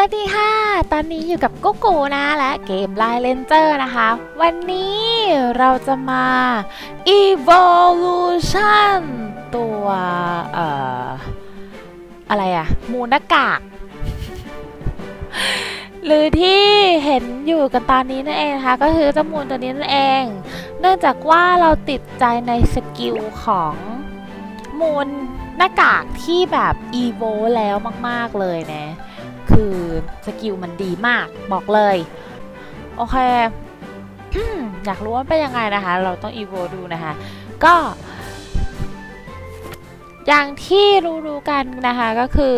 วัสดีค่ะ ตอนนี้อยู่กับกุ๊กกูนะและเกมไลน์เลนเจอร์นะคะ วันนี้เราจะมา evolution ตัวเอ่ออะไรอะมูนากาก หรือที่เห็นอยู่กันตอนนี้นั่นเองนะคะ ก็คือเจ้ามูนตัวนี้นั่นเอง เนื่องจากว่าเราติดใจในสกิลของมูนหน้ากากที่แบบ evo แล้วมาก ๆ เลยนะ คือสกิลมันดีมากบอกเลย โอเคอยากรู้ว่าเป็นยังไงนะคะ เราต้องอีโวดูนะคะ ก็ อย่างที่รู้ๆกันนะคะก็คือ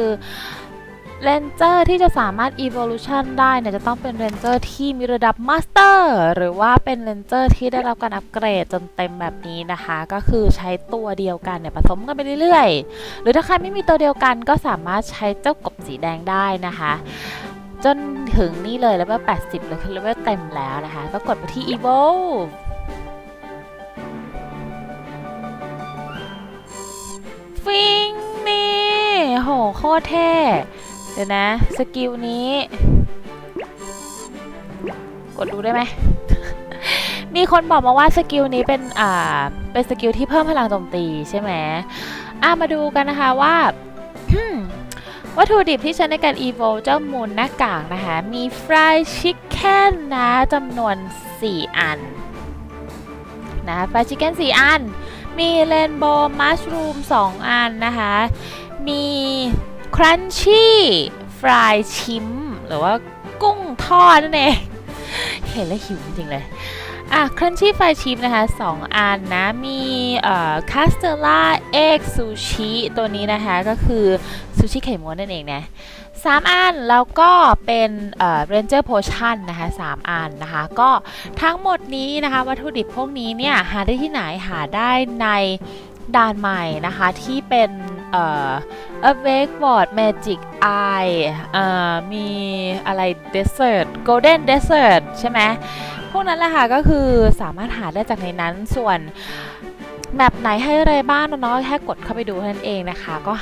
เรนเจอร์ที่จะสามารถ evolution ได้เนี่ยจะต้องเป็นเรนเจอร์ที่มีระดับ master หรือว่าเป็นเรนเจอร์ที่ได้รับการอัปเกรดจนเต็มแบบนี้นะคะ ก็คือใช้ตัวเดียวกันเนี่ยผสมกันไปเรื่อยๆ หรือถ้าใครไม่มีตัวเดียวกันก็สามารถใช้เจ้ากบสีแดงได้นะคะ จนถึงนี่เลยแล้วว่า80เลยคือเลเวลเต็มแล้วนะคะ ก็กดไปที่ evolve ฟิงนี่โหโคตรเท่ เดี๋ยวนะ สกิลนี้ กดดูได้ไหม มีคนบอกมาว่าสกิลนี้เป็น อ่า เป็นสกิลที่เพิ่มพลังโจมตีใช่ไหมอะมาดูกันนะคะว่าวัตถุดิบที่ใช้ในการ evolve เจ้ามูลหน้ากากนะคะ มี fried chicken นะจำนวน 4 อันนะ fried chicken 4อัน มี rainbow mushroom 2อันนะคะ มี crunchy fried shrimp หรือว่ากุ้งทอดนั่นเอง เห็นแล้วหิวจริงๆเลยอะ crunchy fried shrimp นะคะ2อันนะ มีเอ่อ castella egg sushi ตัวนี้นะคะก็คือซูชิไข่ม้วนนั่นเองนะสามอัน แล้วก็เป็นเอ่อ ranger potion นะคะสามอันนะคะ ก็ทั้งหมดนี้นะคะ วัตถุดิบพวกนี้เนี่ย หาได้ที่ไหนหาได้ในด่านใหม่นะคะ ที่เป็น เอ่อ awake ward magic eye เอ่อมีอะไร desert golden desert ใช่ไหมพวกนั้นแหละค่ะก็คือสามารถหาได้จากในนั้นส่วนแมปไหนให้อะไรบ้างน้องๆแค่กดเข้าไปดูเท่านั้นเองนะคะ ก็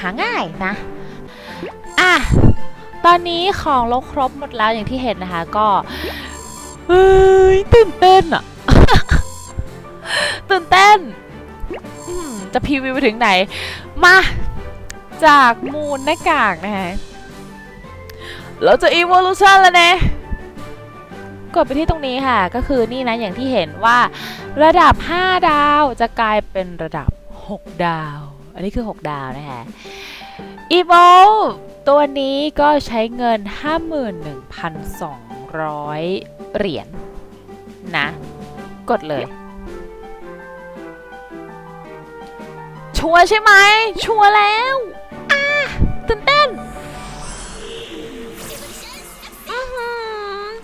หาง่ายนะ อะ ตอนนี้ของลกครบหมดแล้วอย่างที่เห็นนะคะ ก็เฮ้ยตื่นเต้นอะตื่นเต้น จะพรีวิวไปถึงไหน มา จากมูลหน้ากากนะคะเราจะ evolution แล้วนะกดไปที่ตรงนี้ค่ะ ก็คือนี่นะอย่างที่เห็นว่า ระดับ 5 ดาวจะกลายเป็นระดับ 6 ดาว อันนี้คือ 6 ดาวนะคะ Evolve ตัวนี้ก็ใช้เงิน 51,200 เหรียญนนะ กดเลย ชัวใช่ไหม ชัวแล้วอะตื่นเต้น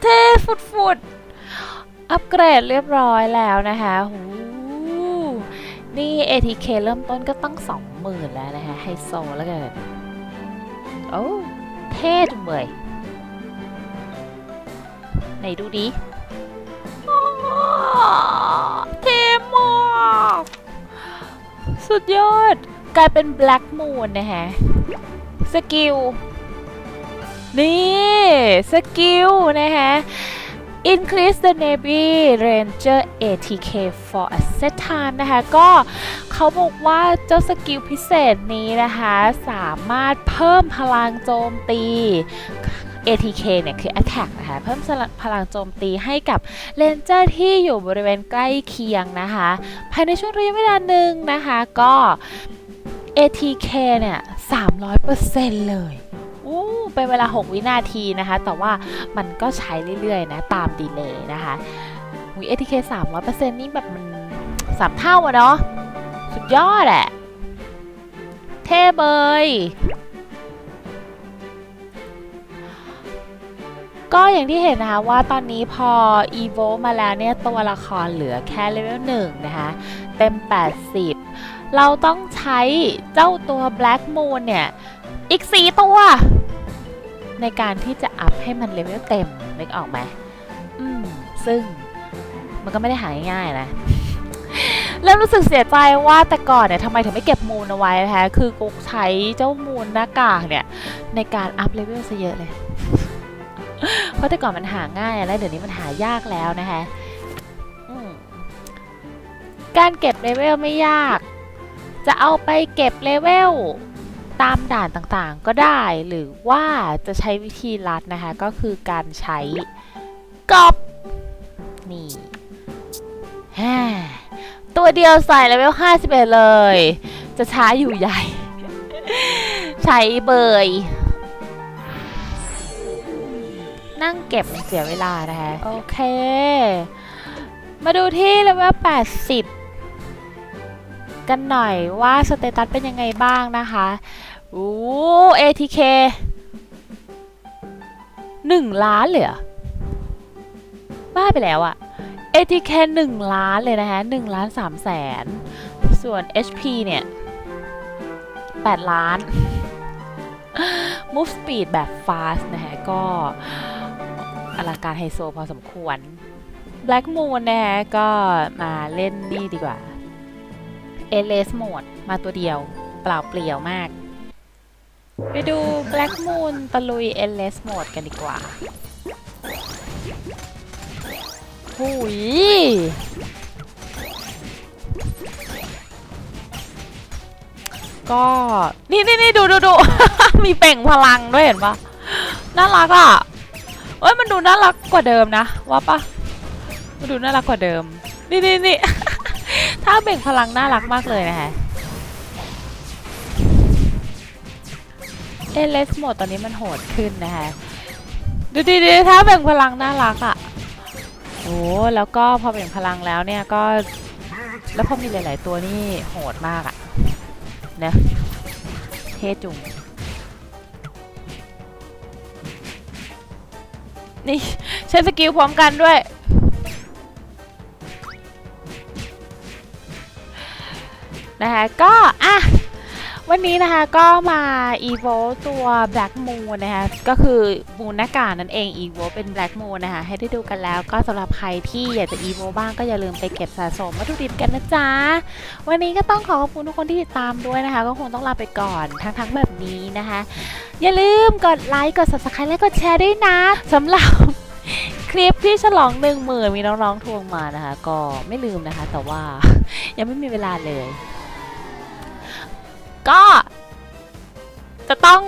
เท่ฟุดฟุดอัปเกรดเรียบร้อยแล้วนะคะหูนี่ ATK เริ่มต้นก็ต้อง20,000แล้วนะคะ ไฮโซแล้วกันโอ้เท่จังเลยไหนดูดิเท่มาก สุดยอด กลายเป็น Black Moon นะคะสกิล นี่ สกิลนะคะ increase the navy ranger ATK for a set time นะคะ ก็เขาบอกว่าเจ้าสกิลพิเศษนี้นะคะ สามารถเพิ่มพลังโจมตี ATK เนี่ยคือ attack นะคะเพิ่มพลังโจมตีให้กับเลนเจอร์ที่อยู่บริเวณใกล้เคียงนะคะ ภายในช่วงระยะเวลาหนึ่งนะคะก็ ATK เนี่ย300%เลยอู้เป็นเวลา 6 วินาทีนะคะ แต่ว่ามันก็ใช้เรื่อยๆนะตามดีเลย์นะคะวี ATK 300%นี่แบบมันสามเท่าอะเนาะ สุดยอดแหละ เท่เบย ก็อย่างที่เห็นนะคะว่าตอนนี้พอ evo มาแล้วเนี่ย ตัวละครเหลือแค่เลเวล1นะคะ เต็ม 80 เราต้องใช้เจ้าตัว Black Moon เนี่ย อีก 4 ตัว ในการที่จะอัพให้มันเลเวลเต็มนึกออกไหมอืม ซึ่งมันก็ไม่ได้หายง่ายนะเริ่มรู้สึกเสียใจว่าแต่ก่อนเนี่ยทำไมถึงไม่เก็บมูลเอาไว้นะคะคือกุ๊กใช้เจ้ามูลหน้ากากเนี่ย ในการอัพเลเวลซะเยอะเลย เพราะแต่ก่อนมันหาง่ายอะแล้วเดี๋ยวนี้มันหายากแล้วนะคะการเก็บเลเวลไม่ยาก จะเอาไปเก็บเลเวลตามด่านต่างๆก็ได้ หรือว่าจะใช้วิธีลัดนะคะ ก็คือการใช้กอบนี่ตัวเดียวใส่เลเวล51 เลย จะช้าอยู่ใหญ่ ใช้เบย นั่งเก็บมันเสียเวลานะคะ โอเค มาดูที่เลเวล80 กันหน่อยว่าสเตตัสเป็นยังไงบ้างนะคะโอ้ ATK 1 ล้านเลยเหรอบ้าไปแล้วอะ ATK 1 ล้านเลยนะคะ1ล้าน3แสน ส่วน HP เนี่ย 8 ล้าน Move Speed แบบ fast นะคะก็ อลังการไฮโซพอสมควร Black Moon นะคะก็มาเล่นนี่ดีกว่า a l e s Mode มาตัวเดียว เปล่าเปลี่ยวมาก ไปดู Black Moon ตะลุย a l e s Mode กันดีกว่าหุยก็ นี่นี่นี่ดูดูดูมีเป่งพลังด้วยเห็นปะน่ารักอะ อ้ยมันดูน่ารักกว่าเดิมนะว่าปะมันดูน่ารักกว่าเดิม นี่นี่นี่ ถ้าเบ่งพลังน่ารักมากเลยนะคะเอเลสโหมดตอนนี้มันโหดขึ้นนะคะดูดีดีถ้าเบ่งพลังน่ารักอะโอ้แล้วก็พอเบ่งพลังแล้วเนี่ยก็ แล้วพอมีหลาย ๆ ตัวนี่โหดมากอะนะเทจุง นี่ ใช้สกิลพร้อมกันด้วย นะคะก็ อะ นนี้นะคะก็มา evo ตัว black moon นะคะก็คือมูนหน้ากากนั่นเอง evo เป็น black moon นะคะให้ได้ดูกันแล้วก็สำหรับใครที่อยากจะ evo บ้างก็อย่าลืมไปเก็บสะสมวัตถุดิบกันนะจ๊ะ วันนี้ก็ต้องขอขอบคุณทุกคนที่ติดตามด้วยนะคะ ก็คงต้องลาไปก่อนทั้งๆแบบนี้นะคะ อย่าลืมกดไลค์กด subscribe และกดแชร์ด้วยนะสำหรับคลิปที่ฉลองหนึ่งหมื่นมีน้องๆทวงมานะคะ ก็ไม่ลืมนะคะ แต่ว่ายังไม่มีเวลาเลย ก็ จะต้อง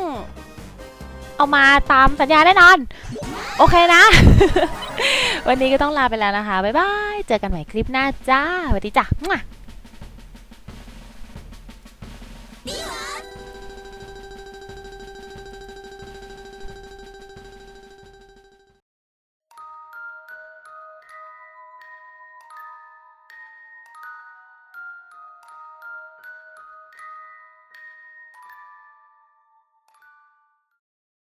เอามาตามสัญญาแน่นอน โอเคนะ วันนี้ก็ต้องลาไปแล้วนะคะ บ๊ายบาย เจอกันใหม่คลิปหน้าจ้าสวัสดีจ้ะ